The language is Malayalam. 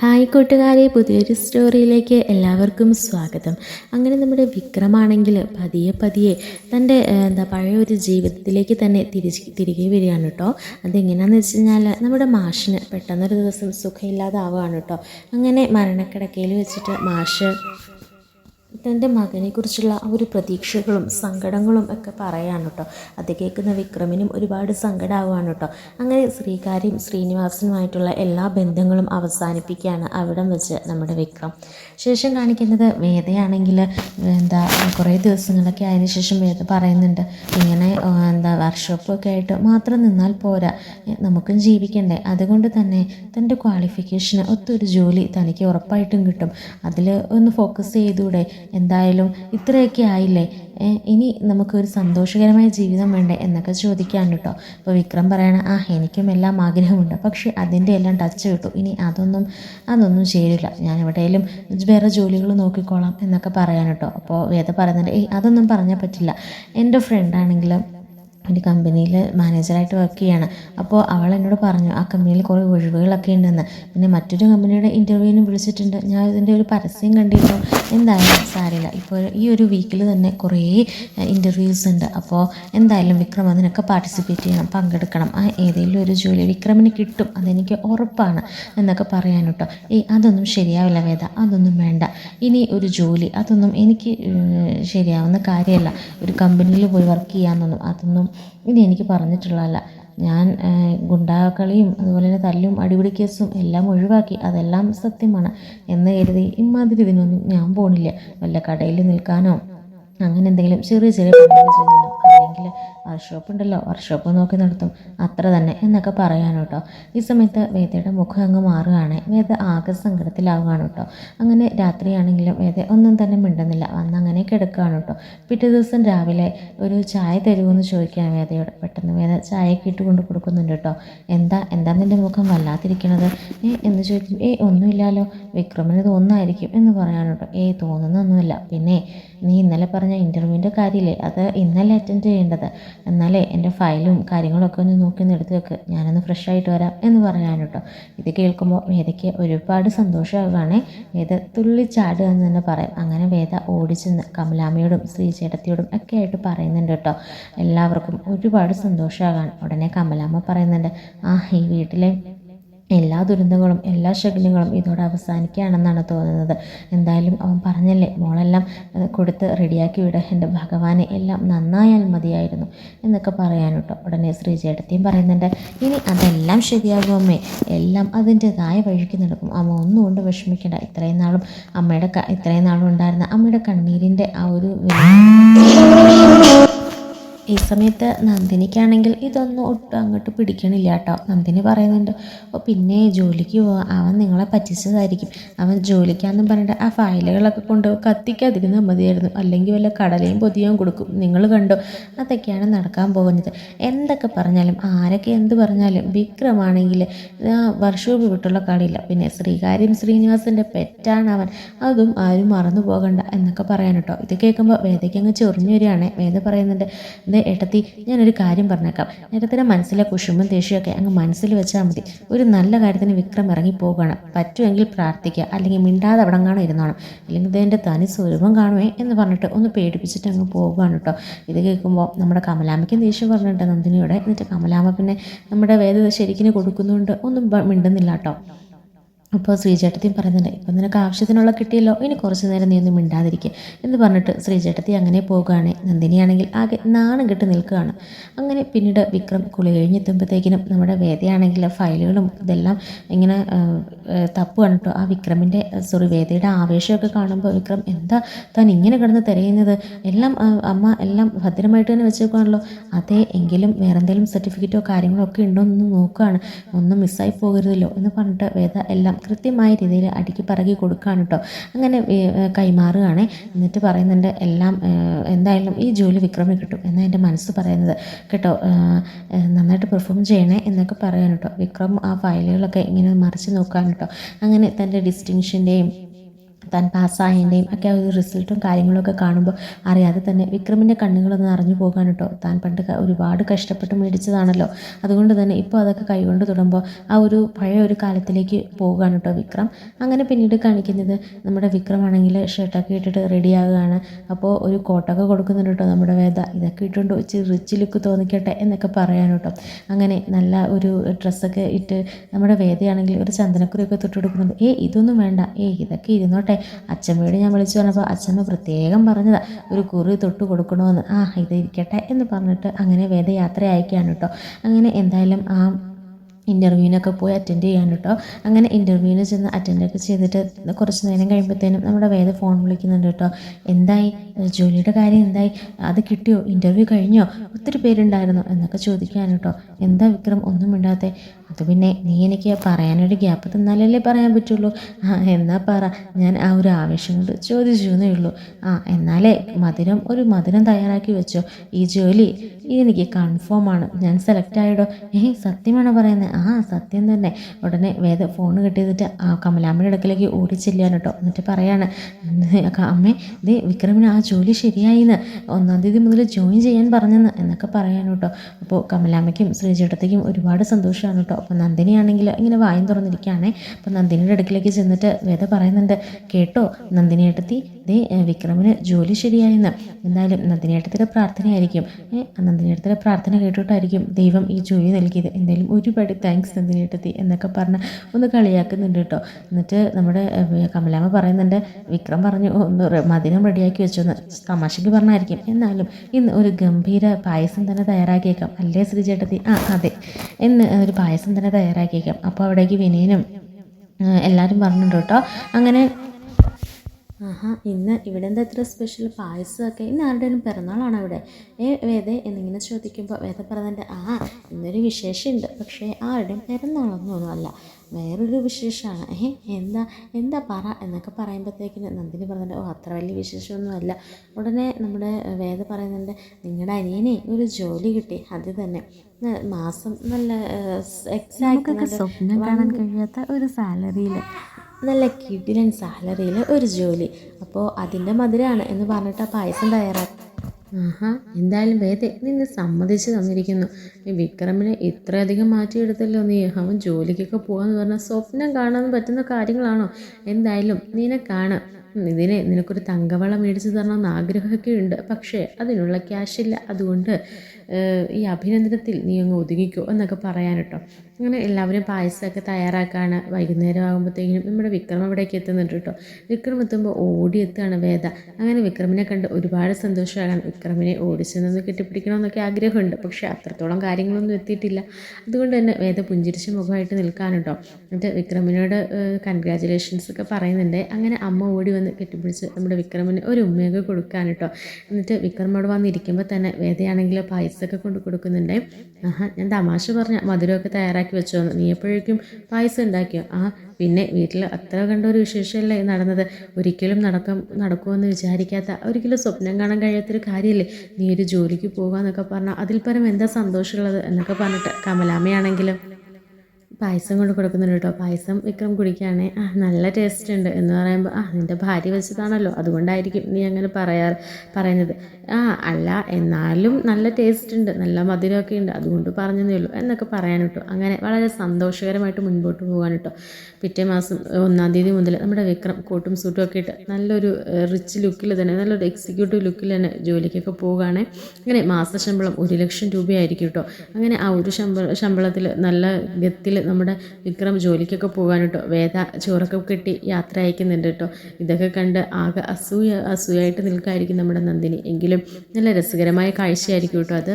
ഹായ് കൂട്ടുകാരെ പുതിയൊരു സ്റ്റോറിയിലേക്ക് എല്ലാവർക്കും സ്വാഗതം. അങ്ങനെ നമ്മുടെ വിക്രമാണെങ്കിൽ പതിയെ പതിയെ തന്റെ എന്താ പഴയ ഒരു ജീവിതത്തിലേക്ക് തന്നെ തിരിച്ച് തിരികെ വരികയാണ് കേട്ടോ. അതെങ്ങനെയാണെന്ന് വെച്ച് കഴിഞ്ഞാൽ നമ്മുടെ മാഷിന് പെട്ടെന്നൊരു ദിവസം സുഖമില്ലാതാവുകയാണ് കേട്ടോ. അങ്ങനെ മരണക്കിടക്കയിൽ വെച്ചിട്ട് മാഷ് തന്റെ മകനെക്കുറിച്ചുള്ള ആ ഒരു പ്രതീക്ഷകളും സങ്കടങ്ങളും ഒക്കെ പറയാണ് കേട്ടോ. അത് കേൾക്കുന്ന വിക്രമിനും ഒരുപാട് സങ്കടമാവുകയാണ് കേട്ടോ. അങ്ങനെ ശ്രീകാര്യം ശ്രീനിവാസനുമായിട്ടുള്ള എല്ലാ ബന്ധങ്ങളും അവസാനിപ്പിക്കുകയാണ് അവിടെ വെച്ച് നമ്മുടെ വിക്രം. ശേഷം കാണിക്കുന്നത് വേദയാണെങ്കിൽ എന്താ കുറേ ദിവസങ്ങളൊക്കെ ആയതിനു ശേഷം വേദ പറയുന്നുണ്ട് ഇങ്ങനെ എന്താ വർക്ക്ഷോപ്പൊക്കെ ആയിട്ട് മാത്രം നിന്നാൽ പോരാ. നമുക്കും ജീവിക്കണ്ടേ. അതുകൊണ്ട് തന്നെ തന്റെ ക്വാളിഫിക്കേഷന് ഒത്തൊരു ജോലി തനിക്ക് ഉറപ്പായിട്ടും കിട്ടും. അതിൽ ഒന്ന് ഫോക്കസ് ചെയ്തൂടെ. എന്തായാലും ഇത്രയൊക്കെ ആയില്ലേ? ഇനി നമുക്കൊരു സന്തോഷകരമായ ജീവിതം വേണ്ടേ എന്നൊക്കെ ചോദിക്കാൻ കേട്ടോ. അപ്പോൾ വിക്രം പറയണ ആ എനിക്കും എല്ലാം ആഗ്രഹമുണ്ട്. പക്ഷേ അതിന്റെ എല്ലാം ടച്ച് കിട്ടും. ഇനി അതൊന്നും അതൊന്നും ചേരില്ല. ഞാൻ എവിടെയെങ്കിലും വേറെ ജോലികൾ നോക്കിക്കോളാം എന്നൊക്കെ പറയാൻ കേട്ടോ. അപ്പോൾ വേദ പറയുന്നുണ്ട് ഏയ് അതൊന്നും പറഞ്ഞാൽ പറ്റില്ല. എന്റെ ഫ്രണ്ടാണെങ്കിൽ ഒരു കമ്പനിയിൽ മാനേജറായിട്ട് വർക്ക് ചെയ്യാണ്. അപ്പോൾ അവൾ എന്നോട് പറഞ്ഞു ആ കമ്പനിയിൽ കുറേ ഒഴിവുകളൊക്കെ ഉണ്ടെന്ന്. പിന്നെ മറ്റൊരു കമ്പനിയുടെ ഇന്റർവ്യൂവിനും വിളിച്ചിട്ടുണ്ട്. ഞാൻ ഇതിന്റെ ഒരു പരസ്യം കണ്ടിരുന്നു. എന്തായാലും സാരില്ല ഇപ്പോൾ ഈ ഒരു വീക്കിൽ തന്നെ കുറേ ഇന്റർവ്യൂസ് ഉണ്ട്. അപ്പോൾ എന്തായാലും വിക്രം അതിനൊക്കെ പാർട്ടിസിപ്പേറ്റ് ചെയ്യണം പങ്കെടുക്കണം. ആ ഏതെങ്കിലും ഒരു ജോലി വിക്രമിന് കിട്ടും. അതെനിക്ക് ഉറപ്പാണ് എന്നൊക്കെ പറയാൻ കേട്ടോ ഏയ് അതൊന്നും ശരിയാവില്ല വേദ. അതൊന്നും വേണ്ട. ഇനി ഒരു ജോലി. അതൊന്നും എനിക്ക് ശരിയാവുന്ന കാര്യമല്ല. ഒരു കമ്പനിയിൽ പോയി വർക്ക് ചെയ്യാമെന്നൊന്നും അതൊന്നും ഇനി എനിക്ക് പറഞ്ഞിട്ടുള്ളതല്ല. ഞാൻ ഗുണ്ടാക്കളിയും അതുപോലെ തന്നെ തല്ലും അടിപിടി കേസും എല്ലാം ഒഴിവാക്കി അതെല്ലാം സത്യമാണ് എന്ന് കരുതി ഇമാതിരി ഇതിനൊന്നും ഞാൻ പോണില്ല. വല്ല കടയിൽ നിൽക്കാനോ അങ്ങനെ എന്തെങ്കിലും ചെറിയ ചെറിയ പണികൾ ചെയ്യണം. അല്ലെങ്കിൽ വർക്ക്ഷോപ്പ് ഉണ്ടല്ലോ വർക്ക്ഷോപ്പ് നോക്കി നടത്തും. അത്ര തന്നെ എന്നൊക്കെ പറയാനോ കേട്ടോ ഈ സമയത്ത് വേദയുടെ മുഖം അങ്ങ് മാറുകയാണ്. വേദ ആകെ സങ്കടത്തിലാവുകയാണ് കേട്ടോ അങ്ങനെ രാത്രിയാണെങ്കിലും വേദ ഒന്നും തന്നെ മിണ്ടുന്നില്ല. വന്ന് അങ്ങനെ കിടക്കുകയാണ് കേട്ടോ പിറ്റേ ദിവസം രാവിലെ ഒരു ചായ തരുമെന്ന് ചോദിക്കാൻ വേദയോട്. പെട്ടെന്ന് വേദ ചായയൊക്കെ ഇട്ട് കൊണ്ട് കൊടുക്കുന്നുണ്ട് കേട്ടോ എന്താ എന്താ നിന്റെ മുഖം വല്ലാതിരിക്കണത്? ഏ എന്ന് ചോദിക്കും ഏ ഒന്നുമില്ലല്ലോ വിക്രമിന് തോന്നായിരിക്കും എന്ന് കേട്ടോ ഏ തോന്നുന്നൊന്നുമില്ല. പിന്നെ നീ ഇന്നലെ ഇന്റർവ്യൂവിന്റെ കാര്യമില്ലേ അത് ഇന്നലെ അറ്റൻഡ് ചെയ്യേണ്ടത്? എന്നാലേ എന്റെ ഫയലും കാര്യങ്ങളൊക്കെ ഒന്ന് നോക്കി ഒന്ന് എടുത്ത് വെക്ക്. ഞാനൊന്ന് ഫ്രഷ് ആയിട്ട് വരാം എന്ന് പറഞ്ഞാണ് കേട്ടോ ഇത് കേൾക്കുമ്പോൾ വേദയ്ക്ക് ഒരുപാട് സന്തോഷമാവുകയാണ്. വേദ തുള്ളി ചാടുക എന്ന് തന്നെ പറയാം. അങ്ങനെ വേദ ഓടിച്ചെന്ന് കമലാമ്മയോടും ശ്രീചേട്ടത്തിയോടും ഒക്കെ ആയിട്ട് പറയുന്നുണ്ട് കേട്ടോ. എല്ലാവർക്കും ഒരുപാട് സന്തോഷമാകാൻ ഉടനെ കമലാമ്മ പറയുന്നുണ്ട് ആ ഈ വീട്ടിലെ എല്ലാ ദുരന്തങ്ങളും എല്ലാ ശകുനങ്ങളും ഇതോടെ അവസാനിക്കുകയാണെന്നാണ് തോന്നുന്നത്. എന്തായാലും അവൻ പറഞ്ഞല്ലേ മോളെല്ലാം കൊടുത്ത് റെഡിയാക്കി വിട. എന്റെ ഭഗവാനെ എല്ലാം നന്നായാൽ മതിയായിരുന്നു എന്നൊക്കെ പറയാൻ കേട്ടോ ഉടനെ ശ്രീചേട്ടത്തിയും പറയുന്നുണ്ട് ഇനി അതെല്ലാം ശരിയാകും അമ്മേ. എല്ലാം അതിന്റെതായ വഴിക്ക് നടക്കും. അമ്മ ഒന്നും കൊണ്ട് വിഷമിക്കേണ്ട. ഇത്രയും നാളും അമ്മയുടെ ഇത്രയും നാളും ഉണ്ടായിരുന്ന അമ്മയുടെ കണ്ണീരിന്റെ ആ ഒരു ഈ സമയത്ത് നന്ദിനിക്കാണെങ്കിൽ ഇതൊന്നും ഒട്ടും അങ്ങോട്ട് പിടിക്കണില്ല കേട്ടോ. നന്ദിനി പറയുന്നുണ്ട് ഓ പിന്നെ ജോലിക്ക് പോവാം. അവൻ നിങ്ങളെ പറ്റിച്ചതായിരിക്കും. അവൻ ജോലിക്കാന്നും പറഞ്ഞിട്ട് ആ ഫയലുകളൊക്കെ കൊണ്ട് കത്തിക്കാതിരുന്ന മതിയായിരുന്നു അല്ലെങ്കിൽ വല്ല കടലയും പൊതിയും കൊടുക്കും. നിങ്ങൾ കണ്ടോ? അതൊക്കെയാണ് നടക്കാൻ പോകുന്നത്. എന്തൊക്കെ പറഞ്ഞാലും ആരൊക്കെ എന്ത് പറഞ്ഞാലും വിക്രമാണെങ്കിൽ വർഷവും വിട്ടുള്ള കളിയില്ല. പിന്നെ ശ്രീകാര്യം ശ്രീനിവാസന്റെ പെറ്റാണ് അവൻ. അതും ആരും മറന്നു പോകണ്ട എന്നൊക്കെ പറയാൻ കേട്ടോ. ഇത് കേൾക്കുമ്പോൾ വേദയ്ക്ക് അങ്ങ് ചൊറിഞ്ഞു വരികയാണ്. വേദ പറയുന്നുണ്ട് ഇത് ഏട്ടത്തി ഞാനൊരു കാര്യം പറഞ്ഞേക്കാം. ഏട്ടത്തിന്റെ മനസ്സിലെ കുശുമ്പും ദേഷ്യമൊക്കെ അങ്ങ് മനസ്സിൽ വെച്ചാൽ മതി. ഒരു നല്ല കാര്യത്തിന് വിക്രം ഇറങ്ങി പോകണം. പറ്റുമെങ്കിൽ പ്രാർത്ഥിക്കുക അല്ലെങ്കിൽ മിണ്ടാതെ അവിടെ കാണും ഇരുന്നോണം. അല്ലെങ്കിൽ ഇതെന്റെ തനി സ്വരൂപം കാണുമേ എന്ന് പറഞ്ഞിട്ട് ഒന്ന് പേടിപ്പിച്ചിട്ട് അങ്ങ് പോകുകയാണ് കേട്ടോ. ഇത് കേൾക്കുമ്പോൾ നമ്മുടെ കമലാമ്മയ്ക്കും ദേഷ്യം പറഞ്ഞിട്ട് നന്ദിനിയോടെ. എന്നിട്ട് കമലാമ്മ പിന്നെ നമ്മുടെ വേദ ശരിക്കിന് കൊടുക്കുന്നുണ്ട്. ഒന്നും മിണ്ടുന്നില്ല കേട്ടോ. അപ്പോൾ ശ്രീചേട്ടത്തിയും പറയുന്നുണ്ട് ഇപ്പം നിനക്ക് ആവശ്യത്തിനുള്ള കിട്ടിയല്ലോ ഇനി കുറച്ച് നേരം നീ ഒന്നും മിണ്ടാതിരിക്കുക എന്ന് പറഞ്ഞിട്ട് ശ്രീചേട്ടത്തി അങ്ങനെ പോകുകയാണ്. നന്ദിനിയാണെങ്കിൽ ആകെ നാണം കെട്ട് നിൽക്കുകയാണ്. അങ്ങനെ പിന്നീട് വിക്രം കുളി കഴിഞ്ഞെത്തുമ്പോഴത്തേക്കിനും നമ്മുടെ വേദയാണെങ്കിൽ ഫയലുകളും ഇതെല്ലാം ഇങ്ങനെ തപ്പ് കണ്ടിട്ടോ ആ വിക്രമിന്റെ സോറി വേദയുടെ ആവേശമൊക്കെ കാണുമ്പോൾ വിക്രം എന്താ താൻ ഇങ്ങനെ കിടന്ന് തിരയുന്നത്? എല്ലാം അമ്മ എല്ലാം ഭദ്രമായിട്ട് തന്നെ വെച്ചേക്കുകയാണല്ലോ അതെ എങ്കിലും വേറെ എന്തെങ്കിലും സർട്ടിഫിക്കറ്റോ കാര്യങ്ങളോ ഒക്കെ ഉണ്ടോ എന്ന് നോക്കുകയാണ്. ഒന്നും മിസ്സായി പോകരുതല്ലോ എന്ന് പറഞ്ഞിട്ട് വേദ എല്ലാം കൃത്യമായ രീതിയിൽ അടുക്കി പറകി കൊടുക്കുകയാണ് കേട്ടോ അങ്ങനെ കൈമാറുകയാണ്. എന്നിട്ട് പറയുന്നുണ്ട് എല്ലാം എന്തായാലും ഈ ജോലി വിക്രമിന് കിട്ടും എന്നാണ് എന്റെ മനസ്സ് പറയുന്നത്. കേട്ടോ നന്നായിട്ട് പെർഫോം ചെയ്യണേ എന്നൊക്കെ പറയാൻ കേട്ടോ വിക്രം ആ ഫയലുകളൊക്കെ ഇങ്ങനെ മറിച്ച് നോക്കാൻ കേട്ടോ അങ്ങനെ തന്റെ ഡിസ്റ്റിങ്ഷന്റെയും താൻ പാസ്സായതിന്റെയും ഒക്കെ ഒരു റിസൾട്ടും കാര്യങ്ങളൊക്കെ കാണുമ്പോൾ അറിയാതെ തന്നെ വിക്രമിന്റെ കണ്ണുകളൊന്ന് അറിഞ്ഞു പോകാൻ കേട്ടോ. താൻ പണ്ട് ഒരുപാട് കഷ്ടപ്പെട്ട് മേടിച്ചതാണല്ലോ. അതുകൊണ്ട് തന്നെ ഇപ്പോൾ അതൊക്കെ കൈകൊണ്ട് തൊടുമ്പോൾ ആ ഒരു പഴയ ഒരു കാലത്തിലേക്ക് പോവുകയാണ് കേട്ടോ വിക്രം. അങ്ങനെ പിന്നീട് കാണിക്കുന്നത് നമ്മുടെ വിക്രമാണെങ്കിൽ ഷർട്ടൊക്കെ ഇട്ടിട്ട് റെഡി ആവുകയാണ്. അപ്പോൾ ഒരു കോട്ടൊക്കെ കൊടുക്കുന്നുണ്ട് കേട്ടോ നമ്മുടെ വേദ. ഇതൊക്കെ ഇട്ടുകൊണ്ട് വെച്ച് റിച്ച് ലുക്ക് തോന്നിക്കട്ടെ എന്നൊക്കെ പറയാൻ കേട്ടോ. അങ്ങനെ നല്ല ഒരു ഡ്രസ്സൊക്കെ ഇട്ട് നമ്മുടെ വേദയാണെങ്കിൽ ഒരു ചന്ദനക്കുറിയൊക്കെ തൊട്ട് കൊടുക്കുന്നുണ്ട്. ഏ ഇതൊന്നും വേണ്ട. ഏ ഇതൊക്കെ ഇരുന്നോട്ടെ. അച്ഛമ്മയോട് ഞാൻ വിളിച്ചു പറഞ്ഞപ്പോൾ അച്ഛമ്മ പ്രത്യേകം പറഞ്ഞതാ ഒരു കുറി തൊട്ട് കൊടുക്കണമെന്ന് ആ ഇത് ഇരിക്കട്ടെ എന്ന് പറഞ്ഞിട്ട് അങ്ങനെ വേദയാത്ര അയക്കുകയാണ് കേട്ടോ. അങ്ങനെ എന്തായാലും ആ ഇന്റർവ്യൂവിനൊക്കെ പോയി അറ്റൻഡ് ചെയ്യാൻ കേട്ടോ. അങ്ങനെ ഇന്റർവ്യൂവിന് ചെന്ന് അറ്റൻഡൊക്കെ ചെയ്തിട്ട് കുറച്ച് നേരം കഴിയുമ്പോഴത്തേനും നമ്മുടെ വേദ ഫോൺ വിളിക്കുന്നുണ്ട് കേട്ടോ. എന്തായി? ജോലിയുടെ കാര്യം എന്തായി? അത് കിട്ടിയോ? ഇന്റർവ്യൂ കഴിഞ്ഞോ? ഒത്തിരി പേരുണ്ടായിരുന്നു എന്നൊക്കെ ചോദിക്കാൻ കേട്ടോ. എന്താ വിക്രം? ഒന്നും മിണ്ടാത്തെ? അത് പിന്നെ നീ എനിക്ക് പറയാനൊരു ഗ്യാപ്പ് തന്നാലല്ലേ പറയാൻ പറ്റുള്ളൂ. ആ എന്നാ പറ. ഞാൻ ആ ഒരു ആവേശം കൊണ്ട് ചോദിച്ചു എന്നേ ഉള്ളൂ. ആ എന്നാലേ മധുരം ഒരു മധുരം തയ്യാറാക്കി വെച്ചോ. ഈ ജോലി എനിക്ക് കൺഫേം ആണ്. ഞാൻ സെലക്ട് ആയിടോ. ഏഹ് സത്യമാണ് പറയുന്നത് ആ സത്യം തന്നെ. ഉടനെ വേദ ഫോൺ കിട്ടിയതിട്ട് ആ കമലാമ്മയുടെ അടുക്കലേക്ക് ഓടിച്ചെല്ലാണ് കേട്ടോ. എന്നിട്ട് പറയാണ് അമ്മേ ഇത് വിക്രമിന് ആ ജോലി ശരിയായിന്ന്. ഒന്നാം തീയതി മുതൽ ജോയിൻ ചെയ്യാൻ പറഞ്ഞെന്ന് എന്നൊക്കെ പറയാൻ കേട്ടോ. അപ്പോൾ കമലാമ്മയ്ക്കും ശ്രീചേട്ടത്തേക്കും ഒരുപാട് സന്തോഷമാണ് കേട്ടോ. അപ്പോൾ നന്ദിനിയാണെങ്കിൽ ഇങ്ങനെ വായും തുറന്നിരിക്കുകയാണേ. അപ്പോൾ നന്ദിനിയുടെ അടുക്കിലേക്ക് ചെന്നിട്ട് വേദ പറയുന്നുണ്ട് കേട്ടോ നന്ദിനിയേട്ടത്തി ദേ വിക്രമിന് ജോലി ശരിയായെന്ന്. എന്തായാലും നന്ദിനിയേട്ടത്തിന്റെ പ്രാർത്ഥനയായിരിക്കും. നന്ദിനിയേട്ടത്തിന്റെ പ്രാർത്ഥന കേട്ടിട്ടായിരിക്കും ദൈവം ഈ ജോലി നൽകിയത്. എന്തായാലും ഒരുപാട് താങ്ക്സ് നന്ദിനിയേട്ടത്തി എന്നൊക്കെ പറഞ്ഞ് ഒന്ന് കളിയാക്കുന്നുണ്ട് കേട്ടോ. എന്നിട്ട് നമ്മുടെ കമലാമ്മ പറയുന്നുണ്ട് വിക്രം പറഞ്ഞു ഒന്ന് മധുരം റെഡിയാക്കി വെച്ചോന്ന്. തമാശയ്ക്ക് പറഞ്ഞായിരിക്കും. എന്നാലും ഇന്ന് ഒരു ഗംഭീര പായസം തന്നെ തയ്യാറാക്കിയേക്കാം. അല്ലേ ശ്രീചേട്ടത്തി ആ അതെ. എന്ന് ഒരു പായസം തന്നെ തയ്യാറാക്കിയേക്കാം. അപ്പോൾ അവിടേക്ക് വിനയനും എല്ലാവരും പറഞ്ഞിട്ടുണ്ട് കേട്ടോ. അങ്ങനെ ആഹാ ഇന്ന് ഇവിടെ എന്താ ഇത്ര സ്പെഷ്യൽ പായസമൊക്കെ. ഇന്ന് ആരുടെയും പിറന്നാളാണ് ഇവിടെ? ഏ വേദ എന്നിങ്ങനെ ചോദിക്കുമ്പോൾ വേദ പറഞ്ഞിട്ട് ആ ഇന്നൊരു വിശേഷമുണ്ട്. പക്ഷേ ആരുടെയും പിറന്നാളൊന്നും അല്ല. വേറൊരു വിശേഷമാണ്. ഏ എന്താ? എന്താ പറ? എന്നൊക്കെ പറയുമ്പോഴത്തേക്കിന് നന്ദിനി പറഞ്ഞിട്ട് ഓ അത്ര വലിയ വിശേഷമൊന്നുമല്ല ഉടനെ നമ്മുടെ വേദ പറയുന്നുണ്ട് നിങ്ങളുടെ അനിയനെ ഒരു ജോലി കിട്ടി. അത് തന്നെ. മാസം നല്ല എക്സാക്ട് സ്വപ്നം കാണാൻ കഴിയാത്ത ഒരു സാലറിയിൽ നല്ല കിടിലൻ സാലറിയിൽ ഒരു ജോലി. അപ്പോൾ അതിന്റെ മധുരമാണ് എന്ന് പറഞ്ഞിട്ട് ആ പായസം തയ്യാറാക്കി. ആഹാ എന്തായാലും വേദേ നിന്നെ സമ്മതിച്ച് തന്നിരിക്കുന്നു. വിക്രമിനെ ഇത്രയധികം മാറ്റിയെടുത്തല്ലോ നീ. അവൻ ജോലിക്കൊക്കെ പോകാന്ന് പറഞ്ഞാൽ സ്വപ്നം കാണാൻ പറ്റുന്ന കാര്യങ്ങളാണോ? എന്തായാലും നിന്നെ കാണാം. ഇതിനെ നിനക്കൊരു തങ്കവള മേടിച്ച് തരണമെന്ന് ആഗ്രഹമൊക്കെ ഉണ്ട്. പക്ഷേ അതിനുള്ള ക്യാഷില്ല അതുകൊണ്ട് ഈ അഭിനന്ദനത്തിൽ നീ അങ്ങ് ഒതുങ്ങിക്കോ എന്നൊക്കെ പറയാൻ കേട്ടോ. അങ്ങനെ എല്ലാവരും പായസമൊക്കെ തയ്യാറാക്കാണ്. വൈകുന്നേരം ആകുമ്പോഴത്തേക്കും നമ്മുടെ വിക്രം അവിടേക്ക് എത്തുന്നുണ്ട് കേട്ടോ. വിക്രം എത്തുമ്പോൾ ഓടി എത്തുകയാണ് വേദ. അങ്ങനെ വിക്രമിനെ കണ്ട് ഒരുപാട് സന്തോഷമാകാൻ വിക്രമിനെ ഓടിച്ചെന്ന് കെട്ടിപ്പിടിക്കണമെന്നൊക്കെ ആഗ്രഹമുണ്ട്. പക്ഷേ അത്രത്തോളം കാര്യങ്ങളൊന്നും എത്തിയിട്ടില്ല. അതുകൊണ്ട് തന്നെ വേദ പുഞ്ചിരിച്ച മുഖമായിട്ട് നിൽക്കാൻ കേട്ടോ. എന്നിട്ട് വിക്രമിനോട് കൺഗ്രാജുലേഷൻസ് ഒക്കെ പറയുന്നുണ്ട്. അങ്ങനെ അമ്മ ഓടി വന്ന് കെട്ടിപ്പിടിച്ച് നമ്മുടെ വിക്രമിന് ഒരു ഉമ്മയൊക്കെ കൊടുക്കാൻ കേട്ടോ. എന്നിട്ട് വിക്രമോട് വന്നിരിക്കുമ്പോൾ തന്നെ വേദയാണെങ്കിൽ പായസമൊക്കെ കൊണ്ട് കൊടുക്കുന്നുണ്ട്. ആഹാ ഞാൻ തമാശ പറഞ്ഞ മധുരമൊക്കെ തയ്യാറാക്കി വെച്ചോ നീ എപ്പോഴേക്കും പായസം ഉണ്ടാക്കിയോ? ആ പിന്നെ വീട്ടിൽ അത്ര കണ്ട ഒരു വിശേഷമല്ലേ നടന്നത്? ഒരിക്കലും നടക്കും നടക്കുമെന്ന് വിചാരിക്കാത്ത ഒരിക്കലും സ്വപ്നം കാണാൻ കഴിയാത്തൊരു കാര്യമല്ലേ നീ ഒരു ജോലിക്ക് പോകുക പറഞ്ഞാൽ അതിൽ പരം എന്താ സന്തോഷമുള്ളത് എന്നൊക്കെ പറഞ്ഞിട്ട് കമലാമ്മയാണെങ്കിലും പായസം കൊണ്ട് കൊടുക്കുന്നുണ്ട് കേട്ടോ. പായസം വിക്രം കുടിക്കുകയാണെങ്കിൽ ആ നല്ല ടേസ്റ്റ് ഉണ്ട് എന്ന് പറയുമ്പോൾ ആ നിന്റെ ഭാര്യ വെച്ചതാണല്ലോ അതുകൊണ്ടായിരിക്കും നീ അങ്ങനെ പറയാറ് പറയുന്നത്. ആ അല്ല എന്നാലും നല്ല ടേസ്റ്റ് ഉണ്ട് നല്ല മധുരമൊക്കെ ഉണ്ട്. അതുകൊണ്ട് പറഞ്ഞതേ ഉള്ളൂ എന്നൊക്കെ പറയാൻ കേട്ടോ. അങ്ങനെ വളരെ സന്തോഷകരമായിട്ട് മുൻപോട്ട് പോകാൻ കേട്ടോ. പിറ്റേ മാസം ഒന്നാം തീയതി മുതൽ നമ്മുടെ വിക്രം കോട്ടും സൂട്ടും ഒക്കെ ഇട്ട് നല്ലൊരു റിച്ച് ലുക്കിൽ തന്നെ നല്ലൊരു എക്സിക്യൂട്ടീവ് ലുക്കിൽ തന്നെ ജോലിക്കൊക്കെ പോകുകയാണെ അങ്ങനെ മാസ ശമ്പളം ഒരു ലക്ഷം രൂപയായിരിക്കും കേട്ടോ. അങ്ങനെ ആ ഒരു ശമ്പള ശമ്പളത്തിൽ നല്ല ഗത്തിൽ നമ്മുടെ വിക്രം ജോലിക്കൊക്കെ പോകാൻ കേട്ടോ വേദ ചോറൊക്കെ കെട്ടി യാത്ര അയക്കുന്നുണ്ട് കേട്ടോ ഇതൊക്കെ കണ്ട് ആകെ അസൂയ അസൂയായിട്ട് നിൽക്കായിരിക്കും നമ്മുടെ നന്ദിനി. എങ്കിലും നല്ല രസകരമായ കാഴ്ചയായിരിക്കും കേട്ടോ അത്.